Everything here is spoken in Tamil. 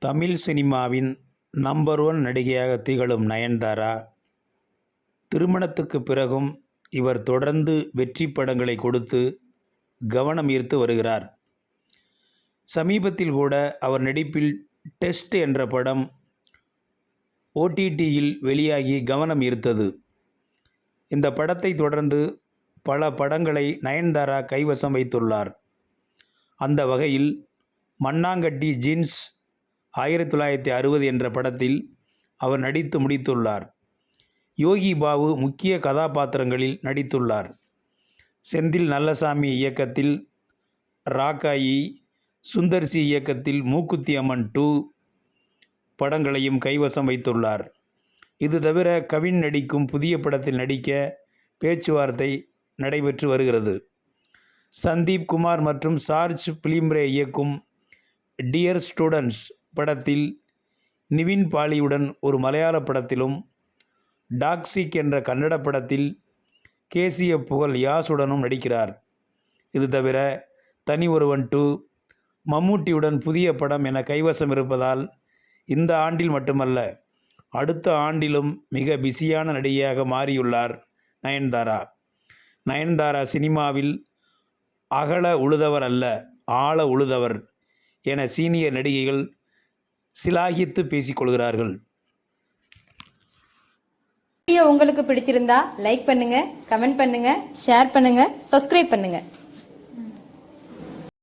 தமிழ் சினிமாவின் நம்பர் ஒன் நடிகையாக திகழும் நயன்தாரா. திருமணத்துக்குப் பிறகும் இவர் தொடர்ந்து வெற்றி படங்களை கொடுத்து கவனம் ஈர்த்து வருகிறார். சமீபத்தில் கூட அவர் நடிப்பில் டெஸ்ட் என்ற படம் ஓடிடியில் வெளியாகி கவனம் ஈர்த்தது. இந்த படத்தை தொடர்ந்து பல படங்களை நயன்தாரா கைவசம் வைத்துள்ளார். அந்த வகையில் மண்ணாங்கட்டி ஜீன்ஸ் ஆயிரத்தி தொள்ளாயிரத்தி அறுபது என்ற படத்தில் அவர் நடித்து முடித்துள்ளார். யோகி பாபு முக்கிய கதாபாத்திரங்களில் நடித்துள்ளார். செந்தில் நல்லசாமி இயக்கத்தில் ராக்காயி சுந்தர்சி இயக்கத்தில் மூக்குத்தி அம்மன் டூ படங்களையும் கைவசம் வைத்துள்ளார். இது தவிர கவின் நடிக்கும் புதிய படத்தில் நடிக்க பேச்சுவார்த்தை நடைபெற்று வருகிறது. சந்தீப் குமார் மற்றும் சார்ஜ் பிலிம்ரே இயக்கும் டியர் ஸ்டூடெண்ட்ஸ் படத்தில் நிவின் பாலியுடன் ஒரு மலையாள படத்திலும் டாக்ஸிக் என்ற கன்னட படத்தில் கேசிய புகழ் யாசுடனும் நடிக்கிறார். இது தவிர தனி ஒருவன் டூ மம்மூட்டியுடன் புதிய படம் என கைவசம் இருப்பதால் இந்த ஆண்டில் மட்டுமல்ல அடுத்த ஆண்டிலும் மிக பிஸியான நடிகையாக மாறியுள்ளார் நயன்தாரா. நயன்தாரா சினிமாவில் அகல உழுதவர் அல்ல ஆழ உழுதவர் என சீனியர் நடிகைகள் சிலாகித்து பேசிக்கொள்கிறார்கள். வீடியோ உங்களுக்கு பிடிச்சிருந்தா லைக் பண்ணுங்க கமெண்ட் பண்ணுங்க ஷேர் பண்ணுங்க சப்ஸ்கிரைப் பண்ணுங்க.